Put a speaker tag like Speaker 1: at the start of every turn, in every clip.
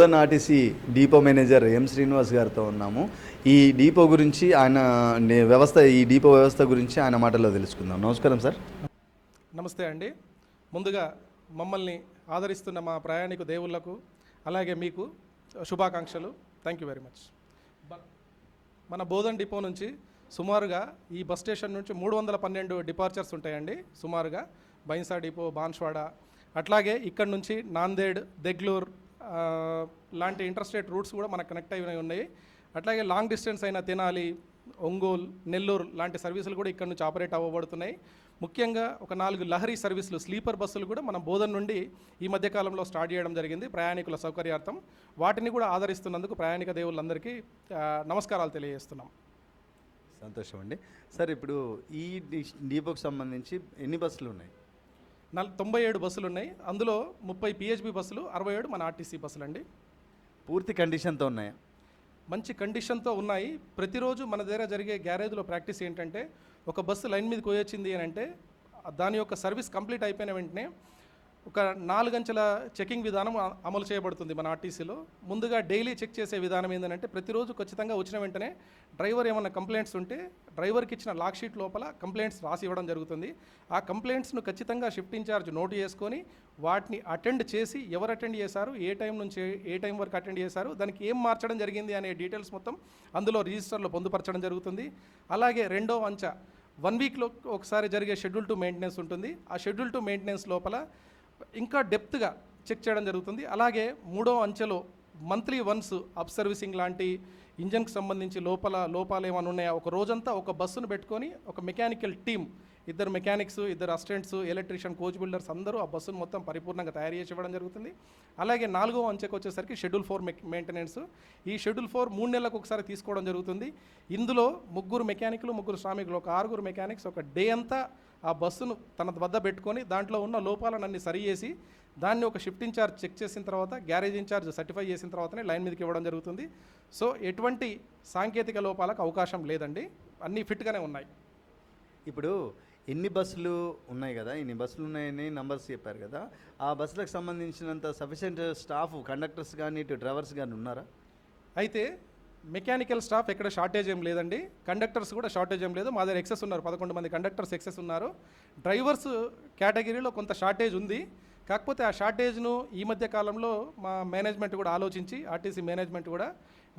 Speaker 1: Bodhan RTC depot manager M Srinivas గారితో ఉన్నాము. ఈ డీపో గురించి ఆయన నే- వ్యవస్థ ఈ డీపో వ్యవస్థ గురించి ఆయన మాటల్లో తెలుసుకుందాం. నమస్కారం సార్.
Speaker 2: నమస్తే అండి. ముందుగా మమ్మల్ని ఆదరిస్తున్న మా ప్రయాణికు దేవుళ్ళకు అలాగే మీకు శుభాకాంక్షలు. థ్యాంక్ యూ వెరీ మచ్ మన బోధన్ డిపో నుంచి సుమారుగా ఈ బస్ స్టేషన్ నుంచి మూడు వందల పన్నెండు డిపార్చర్స్ ఉంటాయండి. సుమారుగా బైన్సా డిపో బాన్స్వాడ అట్లాగే ఇక్కడ నుంచి నాందేడ్ దెగ్లూర్ లాంటి ఇంటర్స్టేట్ రూట్స్ కూడా మనకు కనెక్ట్ అయినవి ఉన్నాయి. అట్లాగే లాంగ్ డిస్టెన్స్ అయిన తెనాలి ఒంగోలు నెల్లూరు లాంటి సర్వీసులు కూడా ఇక్కడ నుంచి ఆపరేట్ అవ్వబడుతున్నాయి. ముఖ్యంగా ఒక నాలుగు లహరీ సర్వీసులు స్లీపర్ బస్సులు కూడా మన బోధన నుండి ఈ మధ్యకాలంలో స్టార్ట్ చేయడం జరిగింది ప్రయాణికుల సౌకర్యార్థం. వాటిని కూడా ఆదరిస్తున్నందుకు ప్రయాణిక దేవుళ్ళందరికీ నమస్కారాలు తెలియజేస్తున్నాం.
Speaker 1: సంతోషం అండి. సార్ ఇప్పుడు ఈ డీపోకి సంబంధించి ఎన్ని బస్సులు ఉన్నాయి?
Speaker 2: నల్ తొంభై ఏడు బస్సులు ఉన్నాయి అందులో ముప్పై పిహెచ్బి బస్సులు అరవై ఏడు మన ఆర్టీసీ బస్సులు అండి
Speaker 1: పూర్తి కండిషన్తో ఉన్నాయా?
Speaker 2: మంచి కండిషన్తో ఉన్నాయి. ప్రతిరోజు మన దగ్గర జరిగే గ్యారేజ్లో ప్రాక్టీస్ ఏంటంటే ఒక బస్సు లైన్ మీదకి పోయొచ్చింది అని అంటే దాని యొక్క సర్వీస్ కంప్లీట్ అయిపోయిన వెంటనే ఒక నాలుగంచెల చెకింగ్ విధానం అమలు చేయబడుతుంది మన ఆర్టీసీలో. ముందుగా డైలీ చెక్ చేసే విధానం ఏంటంటే ప్రతిరోజు ఖచ్చితంగా వచ్చిన వెంటనే డ్రైవర్ ఏమైనా కంప్లైంట్స్ ఉంటే డ్రైవర్కి ఇచ్చిన లాక్ షీట్ లోపల కంప్లైంట్స్ రాసి ఇవ్వడం జరుగుతుంది. ఆ కంప్లైంట్స్ను ఖచ్చితంగా షిఫ్ట్ ఇన్ఛార్జ్ నోట్ చేసుకొని వాటిని అటెండ్ చేసి ఎవరు అటెండ్ చేశారు ఏ టైం నుంచి ఏ టైం వరకు అటెండ్ చేశారు దానికి ఏం మార్చడం జరిగింది అనే డీటెయిల్స్ మొత్తం అందులో రిజిస్టర్లో పొందుపరచడం జరుగుతుంది. అలాగే రెండో అంచ వన్ వీక్లో ఒకసారి జరిగే షెడ్యూల్ టు మెయింటెనెన్స్ ఉంటుంది. ఆ షెడ్యూల్ టు మెయింటెనెన్స్ లోపల ఇంకా డెప్త్గా చెక్ చేయడం జరుగుతుంది. అలాగే మూడో అంచెలో మంత్లీ వన్స్ అప్ సర్వీసింగ్ లాంటి ఇంజన్కి సంబంధించి లోపల లోపాలు ఏమైనా ఉన్నాయా? ఒక రోజంతా ఒక బస్సును పెట్టుకొని ఒక మెకానికల్ టీమ్ ఇద్దరు మెకానిక్స్ ఇద్దరు అసిస్టెంట్స్ ఎలక్ట్రీషియన్ కోచ్ బిల్డర్స్ అందరూ ఆ బస్సును మొత్తం పరిపూర్ణంగా తయారు చేసి ఇవ్వడం జరుగుతుంది. అలాగే నాలుగో అంచెకు వచ్చేసరికి షెడ్యూల్ ఫోర్ మెయింటెనెన్స్ ఈ షెడ్యూల్ ఫోర్ మూడు నెలలకు ఒకసారి తీసుకోవడం జరుగుతుంది. ఇందులో ముగ్గురు మెకానిక్లు ముగ్గురు శ్రామికులు ఒక ఆరుగురు మెకానిక్స్ ఒక డే అంతా ఆ బస్సును తన వద్ద పెట్టుకొని దాంట్లో ఉన్న లోపాలను అన్ని సరి చేసి దాన్ని ఒక షిఫ్ట్ ఇన్ఛార్జ్ చెక్ చేసిన తర్వాత గ్యారేజ్ ఇన్ఛార్జ్ సర్టిఫై చేసిన తర్వాతనే లైన్ మీదకి ఇవ్వడం జరుగుతుంది. సో ఎటువంటి సాంకేతిక లోపాలకు అవకాశం లేదండి. అన్నీ ఫిట్గానే ఉన్నాయి.
Speaker 1: ఇప్పుడు ఎన్ని బస్సులు ఉన్నాయి కదా? ఇన్ని బస్సులు ఉన్నాయని నంబర్స్ చెప్పారు కదా? ఆ బస్సులకు సంబంధించినంత సఫిషియెంట్ స్టాఫ్ కండక్టర్స్ కానీ ఇటు డ్రైవర్స్ కానీ ఉన్నారా?
Speaker 2: అయితే మెకానికల్ స్టాఫ్ ఎక్కడ షార్టేజ్ ఏం లేదండి. కండక్టర్స్ కూడా షార్టేజ్ ఏం లేదు. మా దగ్గర ఎక్సెస్ ఉన్నారు. పదకొండు మంది కండక్టర్స్ ఎక్సెస్ ఉన్నారు. డ్రైవర్స్ కేటగిరీలో కొంత షార్టేజ్ ఉంది. కాకపోతే ఆ షార్టేజ్ను ఈ మధ్య కాలంలో మా మేనేజ్మెంట్ కూడా ఆలోచించి ఆర్టీసీ మేనేజ్మెంట్ కూడా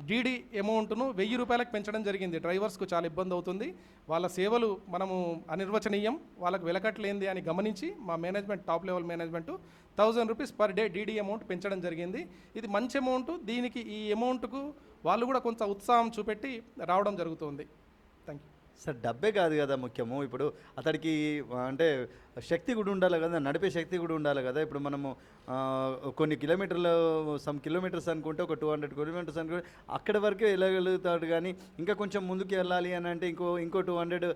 Speaker 2: డీడీ అమౌంట్ను వెయ్యి రూపాయలకు పెంచడం జరిగింది. డ్రైవర్స్కు చాలా ఇబ్బంది అవుతుంది. వాళ్ళ సేవలు మనము అనిర్వచనీయం. వాళ్ళకు వెలకట్లేంది అని గమనించి మా management top level management thousand rupees per day DD amount పెంచడం జరిగింది. ఇది మంచి అమౌంట్. దీనికి ఈ అమౌంట్కు వాళ్ళు కూడా కొంత ఉత్సాహం చూపెట్టి రావడం జరుగుతుంది. థ్యాంక్ యూ
Speaker 1: సార్ డబ్బే కాదు కదా ముఖ్యము. ఇప్పుడు అతడికి అంటే శక్తి కూడా ఉండాలి కదా నడిపే శక్తి కూడా ఉండాలి కదా. ఇప్పుడు మనము కొన్ని కిలోమీటర్లు సమ్ కిలోమీటర్స్ అనుకుంటే ఒక టూ హండ్రెడ్ కిలోమీటర్స్ అనుకుంటే అక్కడి వరకే వెళ్ళగలుగుతాడు కానీ ఇంకా కొంచెం ముందుకు వెళ్ళాలి అని అంటే ఇంకో ఇంకో టూ హండ్రెడ్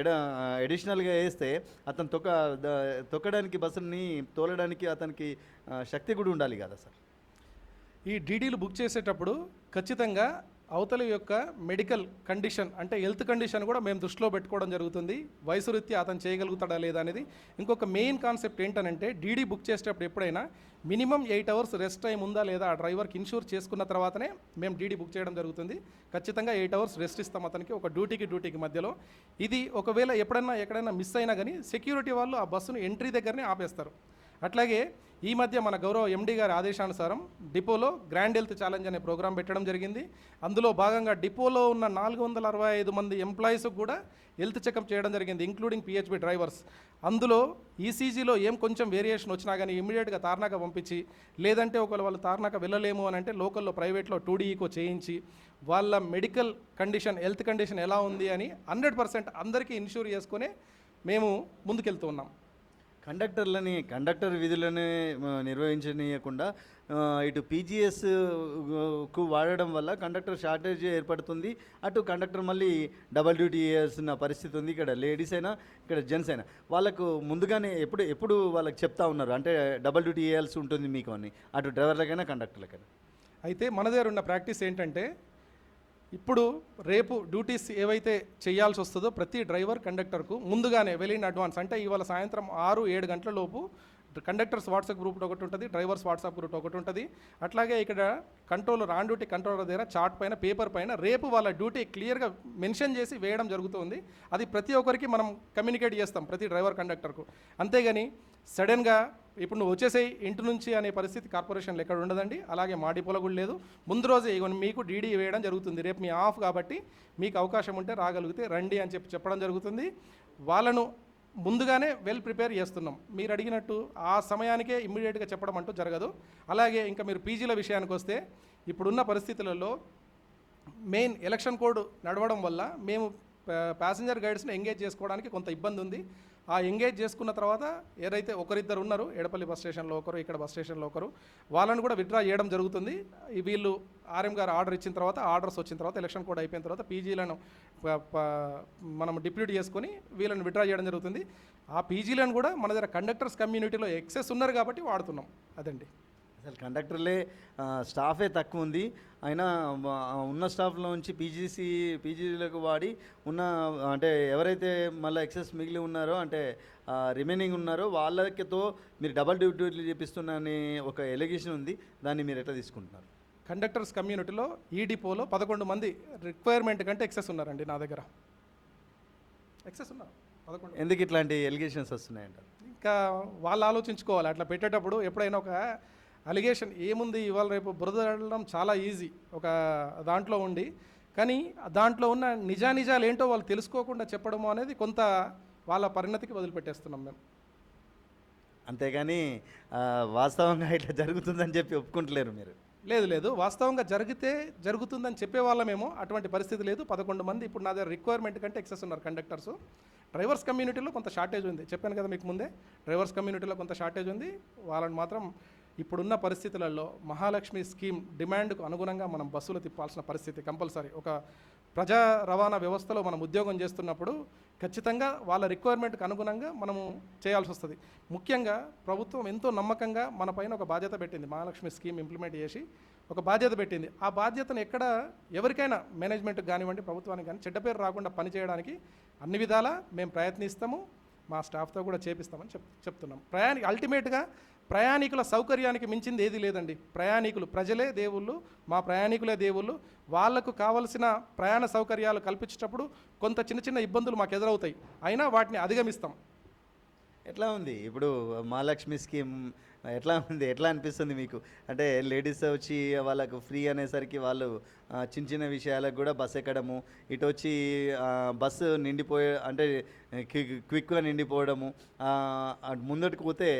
Speaker 1: ఎడ అడిషనల్గా వేస్తే అతను తొక్క తొక్కడానికి బస్సుని తోలడానికి అతనికి శక్తి కూడా ఉండాలి కదా సార్?
Speaker 2: ఈ డీడీలు బుక్ చేసేటప్పుడు ఖచ్చితంగా అవతలి యొక్క మెడికల్ కండిషన్ అంటే హెల్త్ కండిషన్ కూడా మేము దృష్టిలో పెట్టుకోవడం జరుగుతుంది. వయసు రీత్యా అతను చేయగలుగుతాడా లేదా అనేది. ఇంకొక మెయిన్ కాన్సెప్ట్ ఏంటనంటే డీడీ బుక్ చేసేటప్పుడు ఎప్పుడైనా minimum eight hours rest time ఉందా లేదా ఆ డ్రైవర్కి ఇన్షూర్ చేసుకున్న తర్వాతనే మేము డీడీ బుక్ చేయడం జరుగుతుంది. ఖచ్చితంగా ఎయిట్ అవర్స్ రెస్ట్ ఇస్తాం అతనికి ఒక డ్యూటీకి డ్యూటీకి మధ్యలో. ఇది ఒకవేళ ఎప్పుడైనా ఎక్కడైనా మిస్ అయినా కానీ సెక్యూరిటీ వాళ్ళు ఆ బస్సును ఎంట్రీ దగ్గరనే ఆపేస్తారు. అట్లాగే ఈ మధ్య మన గౌరవ ఎండీ గారి ఆదేశానుసారం డిపోలో గ్రాండ్ హెల్త్ ఛాలెంజ్ అనే ప్రోగ్రాం పెట్టడం జరిగింది. అందులో భాగంగా డిపోలో ఉన్న నాలుగు వందల అరవై ఐదు మంది ఎంప్లాయీస్కి కూడా హెల్త్ చెకప్ చేయడం జరిగింది ఇంక్లూడింగ్ పిహెచ్బి డ్రైవర్స్. అందులో ఈసీజీలో ఏం కొంచెం వేరియేషన్ వచ్చినా కానీ ఇమీడియట్గా తార్నాక పంపించి లేదంటే ఒకవేళ వాళ్ళు తార్నాక వెళ్ళలేము అని అంటే లోకల్లో ప్రైవేట్లో టూడీఈకో చేయించి వాళ్ళ మెడికల్ కండిషన్ హెల్త్ కండిషన్ ఎలా ఉంది అని హండ్రెడ్ పర్సెంట్ అందరికీ ఇన్ష్యూర్ చేసుకునే మేము ముందుకెళ్తూ ఉన్నాం.
Speaker 1: కండక్టర్లని కండక్టర్ విధులని నిర్వహించనీయకుండా ఇటు పీజీఎస్కు వాడడం వల్ల కండక్టర్ షార్టేజ్ ఏర్పడుతుంది. అటు కండక్టర్ మళ్ళీ డబల్ డ్యూటీ చేయాల్సిన పరిస్థితి ఉంది. ఇక్కడ లేడీస్ అయినా ఇక్కడ జెంట్స్ అయినా. వాళ్ళకు ముందుగానే ఎప్పుడు ఎప్పుడు వాళ్ళకి చెప్తా ఉన్నారు. అంటే డబల్ డ్యూటీ చేయాల్సి ఉంటుంది మీకు అని. అటు డ్రైవర్లకైనా కండక్టర్లకైనా.
Speaker 2: అయితే మన దగ్గర ఉన్న ప్రాక్టీస్ ఏంటంటే ఇప్పుడు రేపు డ్యూటీస్ ఏవైతే చేయాల్సి వస్తుందో ప్రతి డ్రైవర్ కండక్టర్కు ముందుగానే వెళ్ళిన అడ్వాన్స్ అంటే ఇవాళ సాయంత్రం ఆరు ఏడు గంటల లోపు కండక్టర్స్ వాట్సాప్ గ్రూప్ ఒకటి ఉంటుంది డ్రైవర్స్ వాట్సాప్ గ్రూప్ ఒకటి ఉంటుంది. అట్లాగే ఇక్కడ కంట్రోలర్ ఆన్ డ్యూటీ కంట్రోలర్ దగ్గర చార్ట్ పైన పేపర్ పైన రేపు వాళ్ళ డ్యూటీ క్లియర్గా మెన్షన్ చేసి వేయడం జరుగుతుంది. అది ప్రతి ఒక్కరికి మనం కమ్యూనికేట్ చేస్తాం ప్రతి డ్రైవర్ కండక్టర్కు. అంతేగాని సడన్గా ఇప్పుడు నువ్వు వచ్చేసేయి ఇంటి నుంచి అనే పరిస్థితి కార్పొరేషన్లో ఎక్కడ ఉండదండి. అలాగే మా డిపోలో కూడా లేదు. ముందు రోజే మీకు డీడీ వేయడం జరుగుతుంది. రేపు మీ ఆఫ్ కాబట్టి మీకు అవకాశం ఉంటే రాగలిగితే రండి అని చెప్పి చెప్పడం జరుగుతుంది. వాళ్ళను ముందుగానే వెల్ ప్రిపేర్ చేస్తున్నాం. మీరు అడిగినట్టు ఆ సమయానికే ఇమ్మీడియట్గా చెప్పడం అంటూ జరగదు. అలాగే ఇంకా మీరు పీజీల విషయానికి వస్తే ఇప్పుడున్న పరిస్థితులలో మెయిన్ ఎలక్షన్ కోడ్ నడవడం వల్ల మేము ప్యాసింజర్ గైడ్స్ని ఎంగేజ్ చేసుకోవడానికి కొంత ఇబ్బంది ఉంది. ఆ ఎంగేజ్ చేసుకున్న తర్వాత ఏదైతే ఒకరిద్దరు ఉన్నారు ఎడపల్లి బస్ స్టేషన్లో ఒకరు ఇక్కడ బస్ స్టేషన్లో ఒకరు వాళ్ళని కూడా విత్డ్రా చేయడం జరుగుతుంది. వీళ్ళు ఆర్ఎం గారు ఆర్డర్ ఇచ్చిన తర్వాత ఆర్డర్స్ వచ్చిన తర్వాత ఎలక్షన్ కోడ్ అయిపోయిన తర్వాత పీజీలను మనం డిప్యూట్ చేసుకొని వీళ్ళని విత్డ్రా చేయడం జరుగుతుంది. ఆ పీజీలను కూడా మన దగ్గర కండక్టర్స్ కమ్యూనిటీలో ఎక్సెస్ ఉన్నారు కాబట్టి వాడుతున్నాం. అదండి.
Speaker 1: అసలు కండక్టర్లే స్టాఫే తక్కువ ఉంది. అయినా ఉన్న స్టాఫ్లో నుంచి పీజీసీ పీజీలకు వాడి ఉన్న అంటే ఎవరైతే మళ్ళీ ఎక్సెస్ మిగిలి ఉన్నారో అంటే రిమైనింగ్ ఉన్నారో వాళ్ళకితో మీరు డబల్ డ్యూటీలు చేపిస్తున్నారని ఒక ఎలిగేషన్ ఉంది. దాన్ని మీరు ఎట్లా తీసుకుంటున్నారు?
Speaker 2: కండక్టర్స్ కమ్యూనిటీలో ఈ డిపోలో పదకొండు మంది రిక్వైర్మెంట్ కంటే ఎక్సెస్ ఉన్నారండి నా దగ్గర. ఎక్సెస్ ఉన్నారు. పదకొండు
Speaker 1: ఎందుకు ఇట్లాంటి ఎలిగేషన్స్ వస్తున్నాయంట
Speaker 2: ఇంకా వాళ్ళు ఆలోచించుకోవాలి. అట్లా పెట్టేటప్పుడు ఎప్పుడైనా ఒక అలిగేషన్ ఏముంది? ఇవాళ రేపు బురద వెళ్ళడం చాలా ఈజీ. ఒక దాంట్లో ఉండి. కానీ దాంట్లో ఉన్న నిజానిజాలు ఏంటో వాళ్ళు తెలుసుకోకుండా చెప్పడము అనేది కొంత వాళ్ళ పరిణతికి వదిలిపెట్టేస్తున్నాం మేము.
Speaker 1: అంతేగాని వాస్తవంగా ఇట్లా జరుగుతుందని చెప్పి ఒప్పుకుంటలేరు మీరు.
Speaker 2: లేదు లేదు. వాస్తవంగా జరిగితే జరుగుతుందని చెప్పే వాళ్ళమేమో అటువంటి పరిస్థితి లేదు. పదకొండు మంది ఇప్పుడు నా దగ్గర రిక్వైర్మెంట్ కంటే ఎక్సెస్ ఉన్నారు కండక్టర్స్ డ్రైవర్స్ కమ్యూనిటీలో కొంత షార్టేజ్ ఉంది. చెప్పాను కదా మీకు ముందే. డ్రైవర్స్ కమ్యూనిటీలో కొంత షార్టేజ్ ఉంది. వాళ్ళని మాత్రం ఇప్పుడున్న పరిస్థితులలో మహాలక్ష్మి స్కీమ్ డిమాండ్కు అనుగుణంగా మనం బస్సులు తిప్పాల్సిన పరిస్థితి కంపల్సరీ. ఒక ప్రజా రవాణా వ్యవస్థలో మనం ఉద్యోగం చేస్తున్నప్పుడు ఖచ్చితంగా వాళ్ళ రిక్వైర్మెంట్కి అనుగుణంగా మనము చేయాల్సి వస్తుంది. ముఖ్యంగా ప్రభుత్వం ఎంతో నమ్మకంగా మన పైన ఒక బాధ్యత పెట్టింది. మహాలక్ష్మి స్కీమ్ ఇంప్లిమెంట్ చేసి ఒక బాధ్యత పెట్టింది. ఆ బాధ్యతను ఎక్కడ ఎవరికైనా మేనేజ్మెంట్కి కానివ్వండి ప్రభుత్వానికి కానీ చెడ్డ పేరు రాకుండా పనిచేయడానికి అన్ని విధాలా మేము ప్రయత్నిస్తాము. మా స్టాఫ్తో కూడా చేపిస్తామని చెప్ చెప్తున్నాం. ప్రయాణి అల్టిమేట్గా ప్రయాణికుల సౌకర్యానికి మించింది ఏది లేదండి. ప్రయాణికులు ప్రజలే దేవుళ్ళు మా ప్రయాణికులే దేవుళ్ళు. వాళ్ళకు కావలసిన ప్రయాణ సౌకర్యాలు కల్పించేటప్పుడు కొంత చిన్న చిన్న ఇబ్బందులు మాకు ఎదురవుతాయి. అయినా వాటిని అధిగమిస్తాం.
Speaker 1: ఎట్లా ఉంది? ఇప్పుడు మహాలక్ష్మి స్కీమ్ ఎట్లా ఉంది? ఎట్లా అనిపిస్తుంది మీకు? అంటే లేడీస్ వచ్చి వాళ్ళకు ఫ్రీ అనేసరికి వాళ్ళు చిన్న చిన్న విషయాలకు కూడా బస్ ఎక్కడము ఇటు వచ్చి బస్సు నిండిపోయే అంటే క్విక్గా నిండిపోవడము ముందటికి పోతే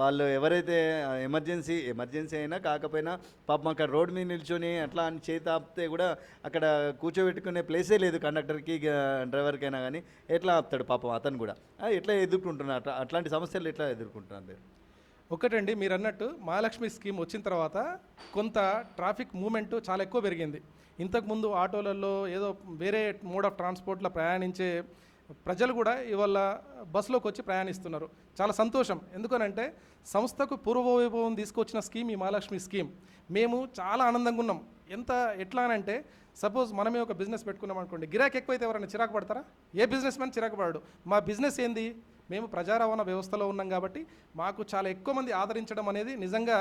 Speaker 1: వాళ్ళు ఎవరైతే ఎమర్జెన్సీ ఎమర్జెన్సీ అయినా కాకపోయినా పాపం అక్కడ రోడ్ మీద నిల్చొని అట్లా అని చేతి ఆపితే కూడా అక్కడ కూర్చోబెట్టుకునే ప్లేసే లేదు కండక్టర్కి డ్రైవర్కైనా కానీ ఎట్లా ఆపుతాడు పాపం అతను కూడా. ఎట్లా ఎదుర్కొంటున్నారు? అట్లా అట్లాంటి సమస్యలు ఎట్లా ఎదుర్కొంటున్నారు మీరు?
Speaker 2: ఒకటండి మీరు అన్నట్టు మహాలక్ష్మి స్కీమ్ వచ్చిన తర్వాత కొంత ట్రాఫిక్ మూమెంట్ చాలా ఎక్కువ పెరిగింది. ఇంతకుముందు ఆటోలలో ఏదో వేరే మోడ్ ఆఫ్ ట్రాన్స్పోర్ట్లో ప్రయాణించే ప్రజలు కూడా ఇవాళ బస్సులోకి వచ్చి ప్రయాణిస్తున్నారు. చాలా సంతోషం. ఎందుకనంటే సంస్థకు పూర్వవైభవం తీసుకొచ్చిన స్కీమ్ ఈ మహాలక్ష్మి స్కీమ్. మేము చాలా ఆనందంగా ఉన్నాం. ఎంత ఎట్లా అంటే సపోజ్ మనమే ఒక బిజినెస్ పెట్టుకున్నాం అనుకోండి గిరాక్ ఎక్కువైతే ఎవరైనా చిరాకు పడతారా? ఏ బిజినెస్ మ్యాన్ చిరాకు పడడు. మా బిజినెస్ ఏంది? మేము ప్రజా రవాణా వ్యవస్థలో ఉన్నాం కాబట్టి మాకు చాలా ఎక్కువ మంది ఆదరించడం అనేది నిజంగా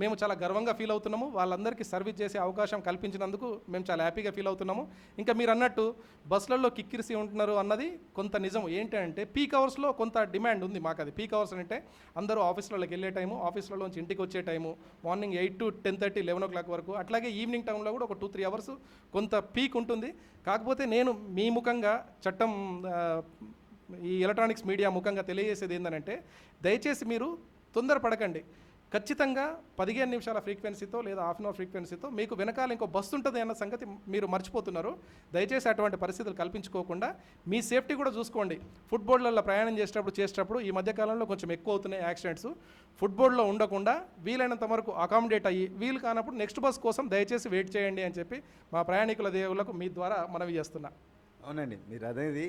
Speaker 2: మేము చాలా గర్వంగా ఫీల్ అవుతున్నాము. వాళ్ళందరికీ సర్వీస్ చేసే అవకాశం కల్పించినందుకు మేము చాలా హ్యాపీగా ఫీల్ అవుతున్నాము. ఇంకా మీరు అన్నట్టు బస్సులలో కిక్కిరిసి ఉంటున్నారు అన్నది కొంత నిజం. ఏంటి అంటే పీక్ అవర్స్లో కొంత డిమాండ్ ఉంది మాకు అది. పీక్ అవర్స్ అంటే అందరూ ఆఫీసులలోకి వెళ్ళే టైము ఆఫీసులలోంచి ఇంటికి వచ్చే time morning eight to ten thirty eleven o'clock వరకు అట్లాగే ఈవినింగ్ టైంలో కూడా ఒక టూ త్రీ అవర్స్ కొంత పీక్ ఉంటుంది. కాకపోతే నేను మీ ముఖంగా చట్టం ఈ ఎలక్ట్రానిక్స్ మీడియా ముఖంగా తెలియజేసేది ఏంటంటే దయచేసి మీరు తొందరపడకండి. ఖచ్చితంగా పదిహేను నిమిషాల ఫ్రీక్వెన్సీతో లేదా హాఫ్ అన్ అవర్ ఫ్రీక్వెన్సీతో మీకు వెనకాల ఇంకో బస్సు ఉంటుంది అన్న సంగతి మీరు మర్చిపోతున్నారు. దయచేసి అటువంటి పరిస్థితులు కల్పించుకోకుండా మీ సేఫ్టీ కూడా చూసుకోండి. ఫుట్బాల్లో ప్రయాణం చేసేటప్పుడు చేసేటప్పుడు ఈ మధ్యకాలంలో కొంచెం ఎక్కువ అవుతున్నాయి యాక్సిడెంట్స్ ఫుట్బాల్లో ఉండకుండా వీలైనంత వరకు అకామిడేట్ అయ్యి వీలు కానప్పుడు నెక్స్ట్ బస్ కోసం దయచేసి వెయిట్ చేయండి అని చెప్పి మా ప్రయాణికుల దేవులకు మీ ద్వారా మనవి చేస్తున్నా.
Speaker 1: అవునండి. మీరు అనేది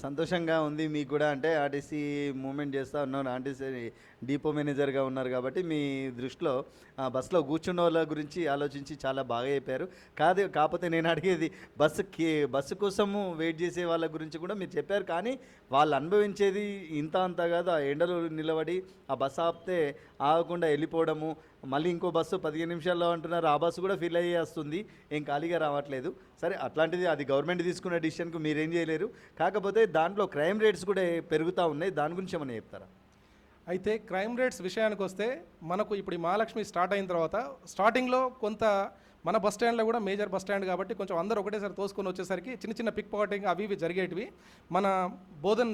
Speaker 1: సంతోషంగా ఉంది మీకు కూడా. అంటే ఆర్టీసీ మూమెంట్ చేస్తూ ఉన్నారు ఆర్టీసీ డిపో మేనేజర్గా ఉన్నారు కాబట్టి మీ దృష్టిలో ఆ, బస్సులో కూర్చున్న వాళ్ళ గురించి ఆలోచించి చాలా బాగా చెప్పారు. కాదు కాకపోతే నేను అడిగేది బస్సుకి బస్సు కోసము వెయిట్ చేసే వాళ్ళ గురించి కూడా మీరు చెప్పారు. కానీ వాళ్ళు అనుభవించేది ఇంత అంత కాదు. ఆ ఎండలో నిలబడి ఆ బస్సు ఆపితే ఆగకుండా వెళ్ళిపోవడము మళ్ళీ ఇంకో బస్సు పదిహేను నిమిషాల్లో అంటున్నారు. ఆ బస్సు కూడా ఫిల్ అయ్యి వస్తుంది ఏం ఖాళీగా రావట్లేదు. సరే అట్లాంటిది అది గవర్నమెంట్ తీసుకున్న డిసిషన్కు మీరేం చేయలేరు. కాకపోతే దాంట్లో క్రైమ్ రేట్స్ కూడా పెరుగుతూ ఉన్నాయి. దాని గురించి ఏమైనా చెప్తారా?
Speaker 2: అయితే క్రైమ్ రేట్స్ విషయానికి వస్తే మనకు ఇప్పుడు ఈ మహాలక్ష్మి స్టార్ట్ అయిన తర్వాత స్టార్టింగ్లో కొంత మన బస్ స్టాండ్లో కూడా మేజర్ బస్ స్టాండ్ కాబట్టి కొంచెం అందరూ ఒకటేసారి తోసుకొని వచ్చేసరికి చిన్న చిన్న పిక్ పాకెటింగ్ అవి ఇవి జరిగేటివి. మన బోధన్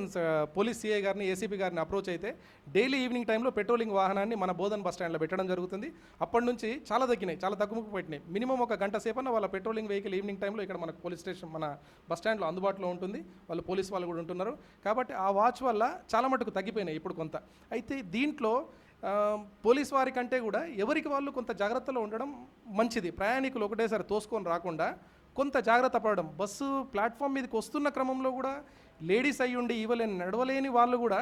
Speaker 2: పోలీస్ సిఐ గారిని ఏసీపీ గారిని అప్రోచ్ అయితే డైలీ ఈవినింగ్ టైంలో పెట్రోలింగ్ వాహనాన్ని మన బోధన్ బస్ స్టాండ్లో పెట్టడం జరుగుతుంది. అప్పటి నుంచి చాలా తగ్గినాయి చాలా తగ్గుముఖ పెట్టినాయి. మినిమం ఒక గంట సేపన్న వాళ్ళ పెట్రోలింగ్ వెహికల్ ఈవినింగ్ టైంలో ఇక్కడ మనకు పోలీస్ స్టేషన్ మన బస్ స్టాండ్లో అందుబాటులో ఉంటుంది. వాళ్ళు పోలీస్ వాళ్ళు కూడా ఉంటున్నారు. కాబట్టి ఆ వాచ్ వల్ల చాలా మటుకు తగ్గిపోయినాయి ఇప్పుడు కొంత. అయితే దీంట్లో పోలీస్ వారి కంటే కూడా ఎవరికి వాళ్ళు కొంత జాగ్రత్తలో ఉండడం మంచిది. ప్రయాణికులు ఒకటేసారి తోసుకొని రాకుండా కొంత జాగ్రత్త పడడం. బస్సు ప్లాట్ఫామ్ మీదకి వస్తున్న క్రమంలో కూడా లేడీస్ అయ్యి ఉండి ఇవ్వలేని నడవలేని వాళ్ళు కూడా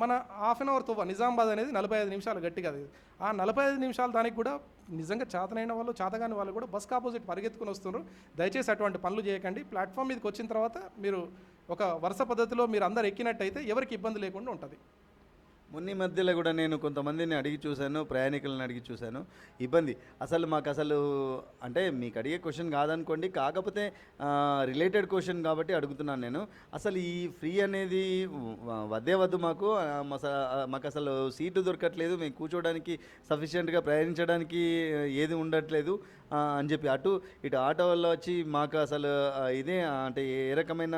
Speaker 2: మన హాఫ్ అన్ అవర్ తువ్వ నిజామాబాద్ అనేది నలభై ఐదు నిమిషాలు గట్టిగా అది. ఆ నలభై ఐదు నిమిషాలు దానికి కూడా నిజంగా చేతనైన వాళ్ళు చేతగాని వాళ్ళు కూడా బస్కి ఆపోజిట్ పరిగెత్తుకుని వస్తున్నారు. దయచేసి అటువంటి పనులు చేయకండి. ప్లాట్ఫామ్ మీదకి వచ్చిన తర్వాత మీరు ఒక వరుస పద్ధతిలో మీరు అందరు ఎక్కినట్టయితే ఎవరికి ఇబ్బంది లేకుండా ఉంటుంది.
Speaker 1: మొన్న మధ్యలో కూడా నేను కొంతమందిని అడిగి చూశాను ప్రయాణికులను అడిగి చూశాను. ఇబ్బంది. అసలు మాకు అసలు అంటే మీకు అడిగే క్వశ్చన్ కాదనుకోండి కాకపోతే రిలేటెడ్ క్వశ్చన్ కాబట్టి అడుగుతున్నాను నేను. అసలు ఈ ఫ్రీ అనేది వద్దే వద్దు మాకు. మాకు అసలు సీటు దొరకట్లేదు. మేము కూర్చోవడానికి సఫిషియెంట్గా ప్రయాణించడానికి ఏది ఉండట్లేదు. అని చెప్పి అటు ఇటు ఆటో వల్ల వచ్చి మాకు అసలు ఇదే అంటే ఏ రకమైన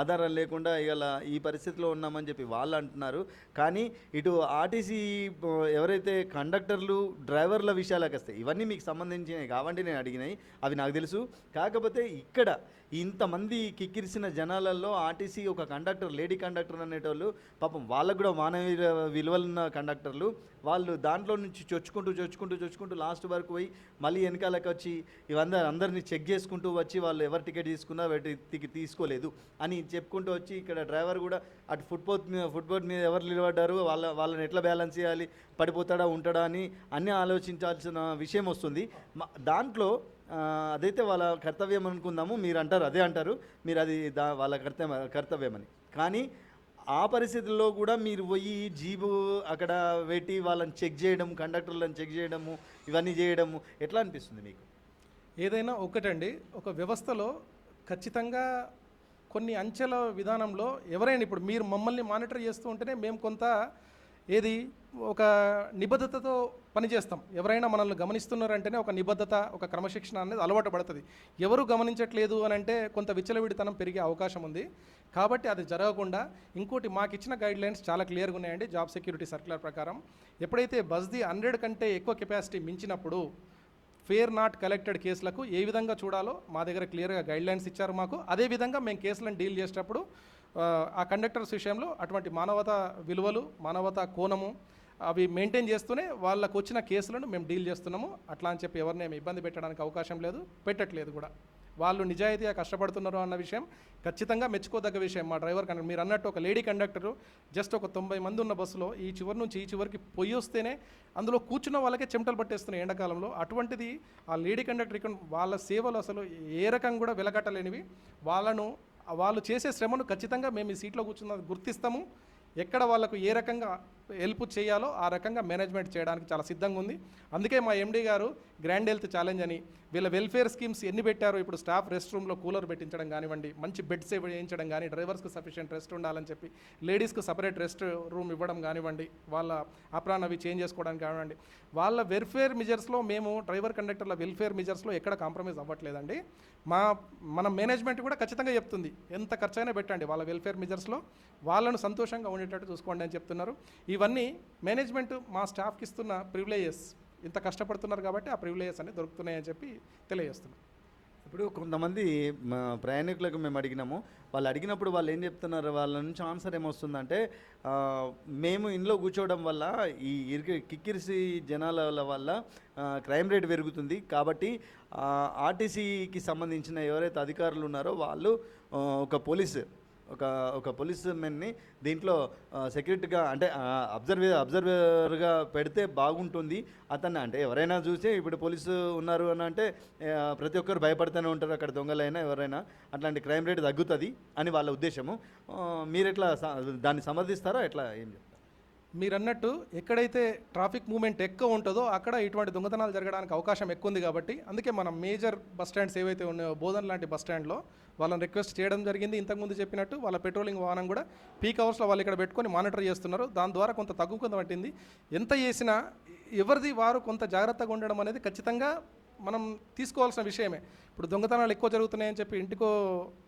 Speaker 1: ఆధారం లేకుండా ఇలా ఈ పరిస్థితిలో ఉన్నామని చెప్పి వాళ్ళు అంటున్నారు. కానీ ఇటు ఆర్టీసీ ఎవరైతే కండక్టర్లు డ్రైవర్ల విషయాలకు వస్తాయి ఇవన్నీ మీకు సంబంధించినవి కాబట్టి నేను అడిగినాయి అవి నాకు తెలుసు. కాకపోతే ఇక్కడ ఇంతమంది కిక్కిరిసిన జనాలలో ఆర్టీసీ ఒక కండక్టర్ లేడీ కండక్టర్ అనేటోళ్ళు పాపం వాళ్ళకు కూడా మానవీయ విలువలున్న కండక్టర్లు. వాళ్ళు దాంట్లో నుంచి చొచ్చుకుంటూ చొచ్చుకుంటూ చొచ్చుకుంటూ లాస్ట్ వరకు పోయి మళ్ళీ వెనకాలకు వచ్చి ఇవందరూ అందరినీ చెక్ చేసుకుంటూ వచ్చి వాళ్ళు ఎవరు టికెట్ తీసుకున్నా వాటికి తీసుకోలేదు అని చెప్పుకుంటూ వచ్చి ఇక్కడ డ్రైవర్ కూడా అటు ఫుట్పాత్ మీద ఫుట్పాత్ మీద ఎవరు నిలబడ్డారు? వాళ్ళ వాళ్ళని ఎట్లా బ్యాలెన్స్ చేయాలి? పడిపోతాడా ఉంటాడా అని అన్నీ ఆలోచించాల్సిన విషయం వస్తుంది. దాంట్లో అదైతే వాళ్ళ కర్తవ్యం అనుకుందాము మీరు అంటారు అదే అంటారు మీరు అది దా వాళ్ళ కర్తవ్యం కర్తవ్యమని. కానీ ఆ పరిస్థితుల్లో కూడా మీరు పోయి జీబు అక్కడ పెట్టి వాళ్ళని చెక్ చేయడం కండక్టర్లను చెక్ చేయడము ఇవన్నీ చేయడము ఎట్లా అనిపిస్తుంది మీకు?
Speaker 2: ఏదైనా ఒకటండి ఒక వ్యవస్థలో ఖచ్చితంగా కొన్ని అంచెల విధానంలో ఎవరైనా ఇప్పుడు మీరు మమ్మల్ని మానిటర్ చేస్తూ ఉంటేనే మేము కొంత ఏది? ఒక నిబద్ధతతో పనిచేస్తాం. ఎవరైనా మనల్ని గమనిస్తున్నారంటేనే ఒక నిబద్ధత ఒక క్రమశిక్షణ అనేది అలవాటు పడుతుంది. ఎవరు గమనించట్లేదు అని అంటే కొంత విచ్చలవిడితనం పెరిగే అవకాశం ఉంది. కాబట్టి అది జరగకుండా ఇంకోటి మాకు ఇచ్చిన గైడ్ లైన్స్ చాలా క్లియర్గా ఉన్నాయండి. జాబ్ సెక్యూరిటీ సర్క్యులర్ ప్రకారం. ఎప్పుడైతే బస్ది హండ్రెడ్ కంటే ఎక్కువ కెపాసిటీ మించినప్పుడు ఫేర్ నాట్ కలెక్టెడ్ కేసులకు ఏ విధంగా చూడాలో మా దగ్గర క్లియర్గా గైడ్ లైన్స్ ఇచ్చారు మాకు. అదే విధంగా మేము కేసులను డీల్ చేసేటప్పుడు ఆ, కండక్టర్స్ విషయంలో అటువంటి మానవతా విలువలు మానవతా కోణము అవి మెయింటైన్ చేస్తూనే వాళ్ళకు వచ్చిన కేసులను మేము డీల్ చేస్తున్నాము. అట్లా అని చెప్పి ఎవరిని ఇబ్బంది పెట్టడానికి అవకాశం లేదు పెట్టట్లేదు కూడా. వాళ్ళు నిజాయితీగా కష్టపడుతున్నారు అన్న విషయం ఖచ్చితంగా మెచ్చుకోదగ్గ విషయం. మా డ్రైవర్ కండక్టర్ మీరు అన్నట్టు ఒక లేడీ కండక్టరు జస్ట్ ఒక తొంభై మంది ఉన్న బస్సులో ఈ చివరి నుంచి ఈ చివరికి పొయ్యి వస్తేనే అందులో కూర్చున్న వాళ్ళకే చెమటలు పట్టేస్తున్నాయి ఎండాకాలంలో. అటువంటిది ఆ లేడీ కండక్టర్ ఇక్కడ వాళ్ళ సేవలు అసలు ఏ రకంగా కూడా వెలగట్టలేనివి వాళ్ళను వాళ్ళు చేసే శ్రమను ఖచ్చితంగా మేము ఈ సీట్లో కూర్చున్న గుర్తిస్తాము. ఎక్కడ వాళ్ళకు ఏ రకంగా హెల్ప్ చేయాలో ఆ రకంగా మేనేజ్మెంట్ చేయడానికి చాలా సిద్ధంగా ఉంది. అందుకే మా ఎండీ గారు గ్రాండ్ హెల్త్ ఛాలెంజ్ అని వీళ్ళ వెల్ఫేర్ స్కీమ్స్ ఎన్ని పెట్టారో ఇప్పుడు స్టాఫ్ రెస్ట్ రూమ్లో కూలర్ పెట్టించడం కానివ్వండి మంచి బెడ్స్ వేయించడం కానీ డ్రైవర్స్కి సఫిషియెంట్ రెస్ట్ ఉండాలని చెప్పి లేడీస్కి సపరేట్ రెస్ట్ రూమ్ ఇవ్వడం కానివ్వండి వాళ్ళ అప్రాన్ అవి చేంజ్ చేసుకోవడానికి కానివ్వండి వాళ్ళ వెల్ఫేర్ మెజర్స్లో మేము డ్రైవర్ కండక్టర్ల వెల్ఫేర్ మెజర్స్లో ఎక్కడ కాంప్రమైజ్ అవ్వట్లేదండి. మా మన మేనేజ్మెంట్ కూడా ఖచ్చితంగా చెప్తుంది ఎంత ఖర్చైనా పెట్టండి వాళ్ళ వెల్ఫేర్ మెజర్స్లో వాళ్ళను సంతోషంగా ఉండేటట్టు చూసుకోండి అని చెప్తున్నారు. ఇవన్నీ మేనేజ్మెంట్ మా స్టాఫ్కి ఇస్తున్న ప్రివిలేజెస్. ఇంత కష్టపడుతున్నారు కాబట్టి ఆ ప్రివిలేజెస్ అన్ని దొరుకుతున్నాయని చెప్పి తెలియజేస్తున్నాం.
Speaker 1: ఇప్పుడు కొంతమంది ప్రయాణికులకు మేము అడిగినాము. వాళ్ళు అడిగినప్పుడు వాళ్ళు ఏం చెప్తున్నారు? వాళ్ళ నుంచి ఆన్సర్ ఏమొస్తుందంటే మేము ఇంట్లో కూర్చోవడం వల్ల ఈ ఇరికి కిక్కిరిసి జనాల వల్ల క్రైమ్ రేట్ పెరుగుతుంది. కాబట్టి ఆర్టీసీకి సంబంధించిన ఎవరైతే అధికారులు ఉన్నారో వాళ్ళు ఒక పోలీస్ ఒక ఒక పోలీస్ మెన్ని దీంట్లో సెక్యూరిటీగా అంటే అబ్జర్వ్ అబ్జర్వర్గా పెడితే బాగుంటుంది. అతన్ని అంటే ఎవరైనా చూసి ఇప్పుడు పోలీసు ఉన్నారు అని అంటే ప్రతి ఒక్కరు భయపడుతూనే ఉంటారు అక్కడ దొంగలైనా ఎవరైనా. అట్లాంటి క్రైమ్ రేట్ తగ్గుతుంది అని వాళ్ళ ఉద్దేశము. మీరు ఎట్లా స- దాన్ని సమర్థిస్తారా? ఎట్లా ఏం చెప్తారు?
Speaker 2: మీరు అన్నట్టు ఎక్కడైతే ట్రాఫిక్ మూమెంట్ ఎక్కువ ఉంటుందో అక్కడ ఇటువంటి దొంగతనాలు జరగడానికి అవకాశం ఎక్కువ ఉంది కాబట్టి అందుకే మన మేజర్ బస్ స్టాండ్స్ ఏవైతే ఉన్నాయో బోధన్ లాంటి బస్ స్టాండ్లో వాళ్ళని రిక్వెస్ట్ చేయడం జరిగింది. ఇంతకుముందు చెప్పినట్టు వాళ్ళ పెట్రోలింగ్ వాహనం కూడా పీక్ అవర్స్లో వాళ్ళు ఇక్కడ పెట్టుకొని మానిటర్ చేస్తున్నారు. దాని ద్వారా కొంత తగ్గుకుంద పట్టింది ఎంత చేసినా ఎవరిది వారు కొంత జాగ్రత్తగా ఉండడం అనేది ఖచ్చితంగా మనం తీసుకోవాల్సిన విషయమే. ఇప్పుడు దొంగతనాలు ఎక్కువ జరుగుతున్నాయని చెప్పి ఇంటికో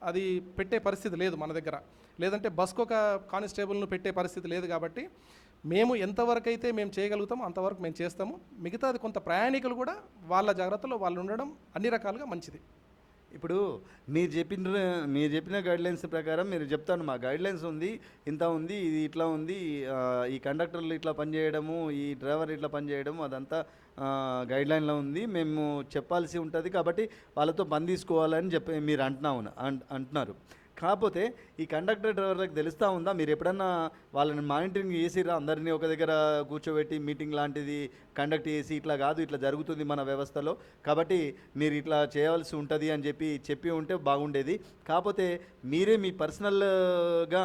Speaker 2: అది పెట్టే పరిస్థితి లేదు మన దగ్గర. లేదంటే బస్కు ఒక కానిస్టేబుల్ను పెట్టే పరిస్థితి లేదు కాబట్టి మేము ఎంతవరకు అయితే మేము చేయగలుగుతామో అంతవరకు మేము చేస్తాము. మిగతాది కొంత ప్రయాణికులు కూడా వాళ్ళ జాగ్రత్తలో వాళ్ళు ఉండడం అన్ని రకాలుగా మంచిది.
Speaker 1: ఇప్పుడు మీరు చెప్పిన మీరు చెప్పిన గైడ్లైన్స్ ప్రకారం మీరు చెప్తాను మా గైడ్లైన్స్ ఉంది ఇంత ఉంది ఇది ఇట్లా ఉంది ఈ కండక్టర్లు ఇట్లా పనిచేయడము ఈ డ్రైవర్ ఇట్లా పనిచేయడము అదంతా గైడ్లైన్లో ఉంది మేము చెప్పాల్సి ఉంటుంది కాబట్టి వాళ్ళతో పని తీసుకోవాలని చెప్పి మీరు అంటున్నాము అంటున్నారు. కాకపోతే ఈ కండక్టర్ డ్రైవర్లకు తెలుస్తూ ఉందా? మీరు ఎప్పుడన్నా వాళ్ళని మానిటరింగ్ చేసిరా అందరినీ ఒక దగ్గర కూర్చోబెట్టి మీటింగ్ లాంటిది కండక్ట్ చేసి ఇట్లా కాదు ఇట్లా జరుగుతుంది మన వ్యవస్థలో. కాబట్టి మీరు ఇట్లా చేయవలసి ఉంటుంది అని చెప్పి చెప్పి ఉంటే బాగుండేది. కాకపోతే మీరే మీ పర్సనల్గా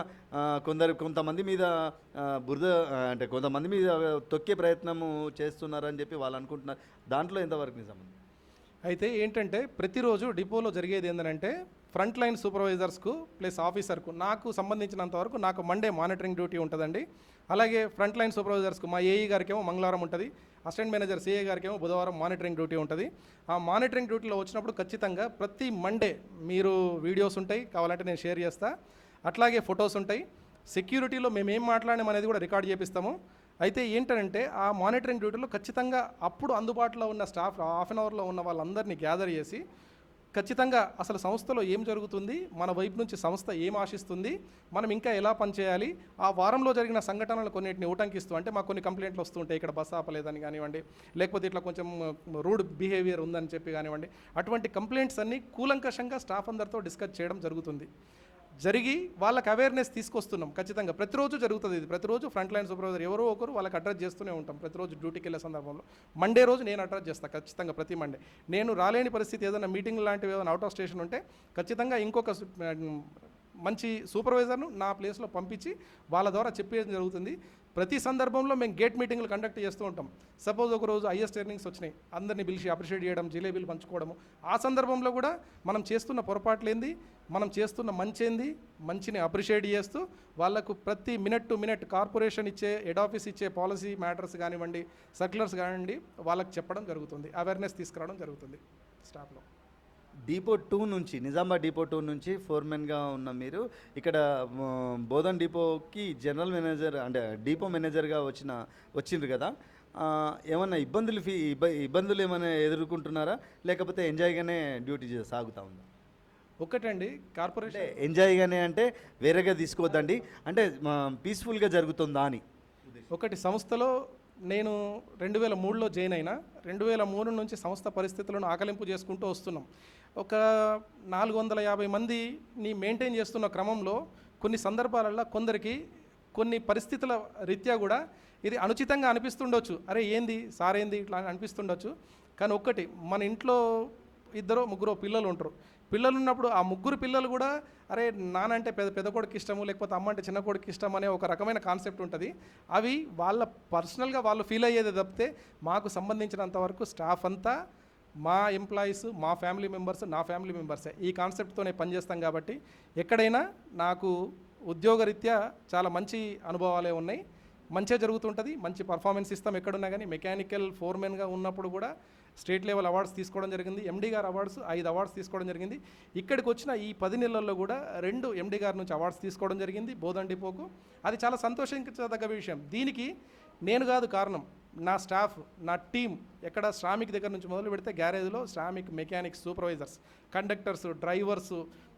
Speaker 1: కొందరు కొంతమంది మీద బురద అంటే కొంతమంది మీద తొక్కే ప్రయత్నము చేస్తున్నారని చెప్పి వాళ్ళు అనుకుంటున్నారు. దాంట్లో ఎంతవరకు నిజం
Speaker 2: అయితే ఏంటంటే ప్రతిరోజు డిపోలో జరిగేది ఏంటంటే ఫ్రంట్ లైన్ సూపర్వైజర్స్కు ప్లస్ ఆఫీసర్కు నాకు సంబంధించినంత వరకు నాకు మండే మానిటరింగ్ డ్యూటీ ఉంటుందండి. అలాగే ఫ్రంట్ లైన్ సూపర్వైజర్స్కు మా ఏఈ గారికి ఏమో మంగళవారం ఉంటుంది. అసిస్టెంట్ మేనేజర్ సిఏ గారికి ఏమో బుధవారం మానిటరింగ్ డ్యూటీ ఉంటుంది. ఆ మానిటరింగ్ డ్యూటీలో వచ్చినప్పుడు ఖచ్చితంగా ప్రతి మండే మీరు వీడియోస్ ఉంటాయి. కావాలంటే నేను షేర్ చేస్తా. అట్లాగే ఫొటోస్ ఉంటాయి. సెక్యూరిటీలో మేము ఏం మాట్లాడాం అనేది కూడా రికార్డ్ చేపిస్తాము. అయితే ఏంటంటే ఆ మానిటరింగ్ డ్యూటీలో ఖచ్చితంగా అప్పుడు అందుబాటులో ఉన్న స్టాఫ్ హాఫ్ అన్ అవర్లో ఉన్న వాళ్ళందరినీ గ్యాదర్ చేసి ఖచ్చితంగా అసలు సంస్థలో ఏం జరుగుతుంది? మన వైపు నుంచి సంస్థ ఏం ఆశిస్తుంది? మనం ఇంకా ఎలా పనిచేయాలి? ఆ వారంలో జరిగిన సంఘటనలు కొన్నిటిని ఉటంకిస్తూ అంటే మాకు కొన్ని కంప్లైంట్లు వస్తుంటాయి ఇక్కడ బస్ ఆపలేదని కానివ్వండి లేకపోతే ఇట్లా కొంచెం రూడ్ బిహేవియర్ ఉందని చెప్పి కానివ్వండి అటువంటి కంప్లైంట్స్ అన్నీ కూలంకషంగా స్టాఫ్ అందరితో డిస్కస్ చేయడం జరుగుతుంది. జరిగి వాళ్ళకి అవేర్నెస్ తీసుకొస్తున్నాం ఖచ్చితంగా. ప్రతిరోజు జరుగుతుంది ఇది. ప్రతిరోజు ఫ్రంట్ లైన్ సూపర్వైజర్ ఎవరో ఒకరు వాళ్ళకి అడ్రస్ చేస్తూనే ఉంటాం. ప్రతిరోజు డ్యూటీకి వెళ్ళే సందర్భంలో. మండే రోజు నేను అడ్రస్ చేస్తాను ఖచ్చితంగా ప్రతి మండే నేను రాలేని పరిస్థితి ఏదైనా మీటింగ్ లాంటివి ఏదైనా అవుట్ ఆఫ్ స్టేషన్ ఉంటే ఖచ్చితంగా ఇంకొక మంచి సూపర్వైజర్ను నా ప్లేస్లో పంపించి వాళ్ళ ద్వారా చెప్పేది జరుగుతుంది. ప్రతి సందర్భంలో మేము గేట్ మీటింగ్లు కండక్ట్ చేస్తూ ఉంటాం. సపోజ్ ఒక రోజు ఐఎస్ ఎర్నింగ్స్ వచ్చినాయి. అందరినీ పిలిచి అప్రిషియేట్ చేయడం జిలేబీలు పంచుకోవడము. ఆ సందర్భంలో కూడా మనం చేస్తున్న పొరపాట్లేంది మనం చేస్తున్న మంచేంది మంచిని అప్రిషియేట్ చేస్తూ వాళ్ళకు ప్రతి మినిట్ టు మినిట్ కార్పొరేషన్ ఇచ్చే హెడ్ ఆఫీస్ ఇచ్చే పాలసీ మ్యాటర్స్ కానివ్వండి సర్క్యులర్స్ కానివ్వండి వాళ్ళకి చెప్పడం జరుగుతుంది. అవేర్నెస్ తీసుకురావడం జరుగుతుంది. స్టాఫ్లో
Speaker 1: డిపో టూ నుంచి నిజామాబాద్ డిపో టూ నుంచి ఫోర్మెన్గా ఉన్న మీరు ఇక్కడ బోధన్ డిపోకి జనరల్ మేనేజర్ అంటే డిపో మేనేజర్గా వచ్చిన వచ్చిండ్రు కదా. ఏమన్నా ఇబ్బందులు ఫీ ఇబ్బ ఇబ్బందులు ఏమైనా ఎదుర్కొంటున్నారా? లేకపోతే ఎంజాయ్గానే డ్యూటీ సాగుతా ఉందా?
Speaker 2: ఒక్కటండి కార్పొరేషన్.
Speaker 1: ఎంజాయ్గానే అంటే వేరేగా తీసుకోవద్దండి అంటే పీస్ఫుల్గా జరుగుతుందా అని.
Speaker 2: ఒకటి సంస్థలో నేను రెండు వేల మూడులో జాయిన్ అయినా రెండు వేల మూడు నుంచి సంస్థ పరిస్థితులను ఆకలింపు చేసుకుంటూ వస్తున్నాం. ఒక నాలుగు వందల యాభై మందిని మెయింటైన్ చేస్తున్న క్రమంలో కొన్ని సందర్భాలలో కొందరికి కొన్ని పరిస్థితుల రీత్యా కూడా ఇది అనుచితంగా అనిపిస్తుండొచ్చు. అరే ఏంది? సార్ ఏంది ఇట్లా అనిపిస్తుండొచ్చు. కానీ ఒక్కటి మన ఇంట్లో ఇద్దరు ముగ్గురు పిల్లలు ఉంటారు. పిల్లలు ఉన్నప్పుడు ఆ ముగ్గురు పిల్లలు కూడా అరే నానంటే అంటే పెద్ద పెద్ద కొడుకు ఇష్టము లేకపోతే అమ్మ అంటే చిన్న కొడుకు ఇష్టం అనే ఒక రకమైన కాన్సెప్ట్ ఉంటుంది. అవి వాళ్ళ పర్సనల్గా వాళ్ళు ఫీల్ అయ్యేది తప్పితే మాకు సంబంధించినంత వరకు స్టాఫ్ అంతా మా ఎంప్లాయీస్ మా ఫ్యామిలీ మెంబర్స్ నా ఫ్యామిలీ మెంబర్సే ఈ కాన్సెప్ట్తోనే పనిచేస్తాం కాబట్టి ఎక్కడైనా నాకు ఉద్యోగరీత్యా చాలా మంచి అనుభవాలే ఉన్నాయి. మంచిగా జరుగుతుంటుంది. మంచి పర్ఫార్మెన్స్ ఇస్తాం ఎక్కడున్నా కానీ మెకానికల్ ఫోర్మెన్గా ఉన్నప్పుడు కూడా స్టేట్ లెవెల్ అవార్డ్స్ తీసుకోవడం జరిగింది. ఎండీ గారు అవార్డ్స్ ఐదు అవార్డ్స్ తీసుకోవడం జరిగింది. ఇక్కడికి వచ్చిన ఈ పది నెలల్లో కూడా రెండు ఎండీ గారి నుంచి అవార్డ్స్ తీసుకోవడం జరిగింది. బోధన్ డిపోకు. అది చాలా సంతోషించదగ్గ విషయం. దీనికి నేను కాదు కారణం. నా స్టాఫ్ నా టీం ఎక్కడ శ్రామిక్ దగ్గర నుంచి మొదలు పెడితే గ్యారేజ్లో శ్రామిక్ మెకానిక్స్ సూపర్వైజర్స్ కండక్టర్స్ డ్రైవర్స్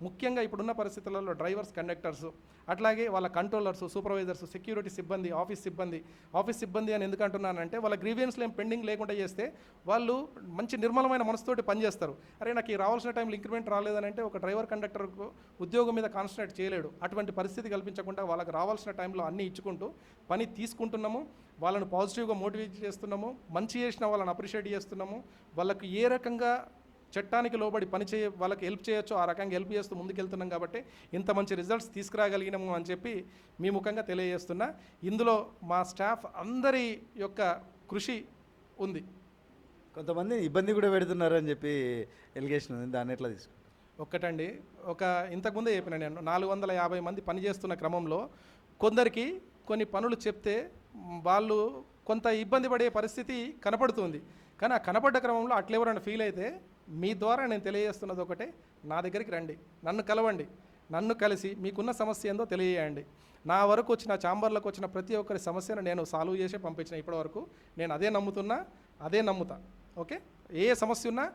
Speaker 2: ముఖ్యంగా ఇప్పుడున్న పరిస్థితులలో డ్రైవర్స్ కండక్టర్స్ అట్లాగే వాళ్ళ కంట్రోలర్స్ సూపర్వైజర్స్ సెక్యూరిటీ సిబ్బంది ఆఫీస్ సిబ్బంది. ఆఫీస్ సిబ్బంది అని ఎందుకు అంటున్నానంటే వాళ్ళ గ్రీవియన్స్లు ఏం పెండింగ్ లేకుండా చేస్తే వాళ్ళు మంచి నిర్మలమైన మనసుతోటి పనిచేస్తారు అరే నాకు ఈ రావాల్సిన టైంలో ఇంక్రిమెంట్ రాలేదనంటే ఒక డ్రైవర్ కండక్టర్కు ఉద్యోగం మీద కాన్సన్ట్రేట్ చేయలేడు. అటువంటి పరిస్థితి కల్పించకుండా వాళ్ళకి రావాల్సిన టైంలో అన్నీ ఇచ్చుకుంటూ పని తీసుకుంటున్నాము. వాళ్ళను పాజిటివ్గా మోటివేట్ చేస్తున్నాము మంచి చేసిన వాళ్ళని అప్రిషియేట్ చేస్తున్నాము. వాళ్ళకు ఏ రకంగా చట్టానికి లోబడి పని చేయ వాళ్ళకి హెల్ప్ చేయొచ్చో ఆ రకంగా హెల్ప్ చేస్తూ ముందుకెళ్తున్నాం కాబట్టి ఇంత మంచి రిజల్ట్స్ తీసుకురాగలిగినాము అని చెప్పి మీ ముఖంగా తెలియజేస్తున్నా. ఇందులో మా స్టాఫ్ అందరి యొక్క కృషి ఉంది.
Speaker 1: కొంతమంది ఇబ్బంది కూడా పెడుతున్నారని చెప్పి ఎలిగేషన్ ఉంది. దాన్ని ఎట్లా తీసుకుంటారు?
Speaker 2: ఒక్కటండి. ఒక ఇంతకుముందే చెప్పిన నేను నాలుగు వందల యాభై మంది పనిచేస్తున్న క్రమంలో కొందరికి కొన్ని పనులు చెప్తే వాళ్ళు కొంత ఇబ్బంది పడే పరిస్థితి కనపడుతుంది. కానీ ఆ కనపడ్డ క్రమంలో అట్లెవరైనా ఫీల్ అయితే మీ ద్వారా నేను తెలియజేస్తున్నది ఒకటే నా దగ్గరికి రండి. నన్ను కలవండి. నన్ను కలిసి మీకున్న సమస్య ఏందో తెలియజేయండి. నా వరకు వచ్చిన చాంబర్లకు వచ్చిన ప్రతి ఒక్కరి సమస్యను నేను సాల్వ్ చేసి పంపించిన ఇప్పటివరకు నేను అదే నమ్ముతున్నా అదే నమ్ముతా. ఓకే? ఏ సమస్య ఉన్నా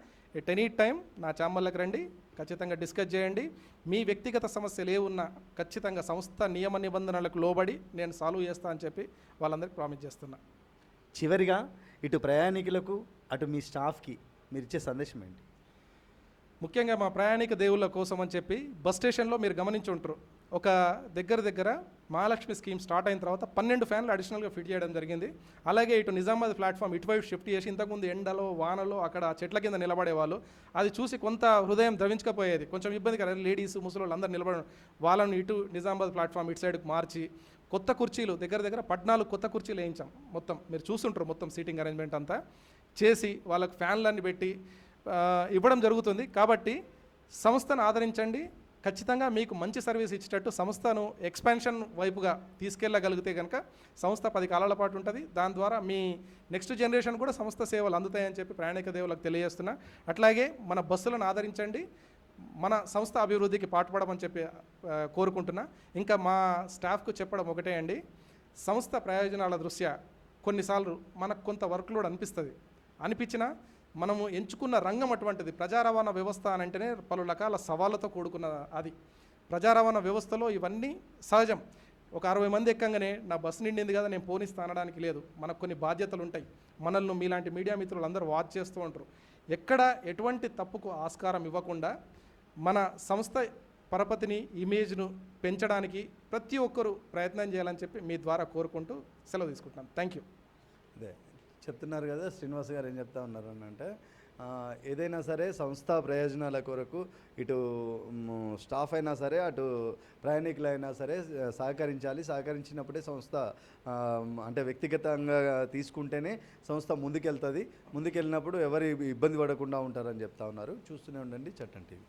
Speaker 2: ఎట్ ఎనీ టైం నా ఛాంబర్లకు రండి. ఖచ్చితంగా డిస్కస్ చేయండి. మీ వ్యక్తిగత సమస్యలు ఏ ఉన్నా ఖచ్చితంగా సంస్థ నియమ నిబంధనలకు లోబడి నేను సాల్వ్ చేస్తా అని చెప్పి వాళ్ళందరికీ ప్రామిస్ చేస్తున్నా.
Speaker 1: చివరిగా ఇటు ప్రయాణికులకు అటు మీ స్టాఫ్కి మీరు ఇచ్చే సందేశం ఏంటి?
Speaker 2: ముఖ్యంగా మా ప్రయాణిక దేవుళ్ళ కోసం అని చెప్పి బస్ స్టేషన్లో మీరు గమనించి ఉంటారు. ఒక దగ్గర దగ్గర మహాలక్ష్మి స్కీమ్ స్టార్ట్ అయిన తర్వాత పన్నెండు ఫ్యాన్లు అడిషనల్గా ఫిట్ చేయడం జరిగింది. అలాగే ఇటు నిజామాబాద్ ప్లాట్ఫామ్ ఇటువైపు షిఫ్ట్ చేసి ఇంతకుముందు ఎండలో వానలో అక్కడ చెట్ల కింద నిలబడేవాళ్ళు అది చూసి కొంత హృదయం ద్రవించకపోయేది. కొంచెం ఇబ్బందికర. లేడీస్ ముసలి అందరూ నిలబడ వాళ్ళని ఇటు నిజామాబాద్ ప్లాట్ఫామ్ ఇటు సైడ్కి మార్చి కొత్త కుర్చీలు దగ్గర దగ్గర పద్నాలుగు కొత్త కుర్చీలు వేయించాం మొత్తం. మీరు చూస్తుంటారు మొత్తం సీటింగ్ అరేంజ్మెంట్ అంతా. చేసి వాళ్ళకు ఫ్యాన్లన్నీ పెట్టి ఇవ్వడం జరుగుతుంది. కాబట్టి సంస్థను ఆదరించండి. ఖచ్చితంగా మీకు మంచి సర్వీస్ ఇచ్చేటట్టు సంస్థను ఎక్స్పాన్షన్ వైపుగా తీసుకెళ్ళగలిగితే కనుక సంస్థ పది కాలాల పాటు ఉంటుంది. దాని ద్వారా మీ నెక్స్ట్ జనరేషన్ కూడా సంస్థ సేవలు అందుతాయని చెప్పి ప్రయాణిక దేవులకు తెలియజేస్తున్నా. అట్లాగే మన బస్సులను ఆదరించండి. మన సంస్థ అభివృద్ధికి పాటుపడమని చెప్పి కోరుకుంటున్నా. ఇంకా మా స్టాఫ్కు చెప్పడం ఒకటే అండి. సంస్థ ప్రయోజనాల దృష్ట్యా కొన్నిసార్లు మనకు కొంత వర్క్ లోడ్ అనిపిస్తుంది. అనిపించినా మనము ఎంచుకున్న రంగం అటువంటిది ప్రజా రవాణా వ్యవస్థ అని అంటేనే పలు రకాల సవాళ్ళతో కూడుకున్న అది. ప్రజా రవాణా వ్యవస్థలో ఇవన్నీ సహజం. ఒక అరవై మంది ఎక్కంగానే నా బస్సు నిండింది కదా నేను పోనిస్తా అనడానికి లేదు. మనకు కొన్ని బాధ్యతలు ఉంటాయి. మనల్ని మీలాంటి మీడియా మిత్రులు అందరూ వాచ్ చేస్తూ ఉంటారు. ఎక్కడ ఎటువంటి తప్పుకు ఆస్కారం ఇవ్వకుండా మన సంస్థ పరపతిని ఇమేజ్ను పెంచడానికి ప్రతి ఒక్కరూ ప్రయత్నం చేయాలని చెప్పి మీ ద్వారా కోరుకుంటూ సెలవు తీసుకుంటున్నాం. Thank you.
Speaker 1: అదే చెప్తున్నారు కదా శ్రీనివాస్ గారు ఏం చెప్తా ఉన్నారు అని అంటే ఏదైనా సరే సంస్థ ప్రయోజనాల కొరకు ఇటు స్టాఫ్ అయినా సరే అటు ప్రయాణికులైనా సరే సహకరించాలి. సహకరించినప్పుడే సంస్థ అంటే వ్యక్తిగతంగా తీసుకుంటేనే సంస్థ ముందుకెళ్తుంది. ముందుకెళ్ళినప్పుడు ఎవరు ఇబ్బంది పడకుండా ఉంటారని చెప్తా ఉన్నారు. చూస్తూనే ఉండండి చట్టం టీవీ.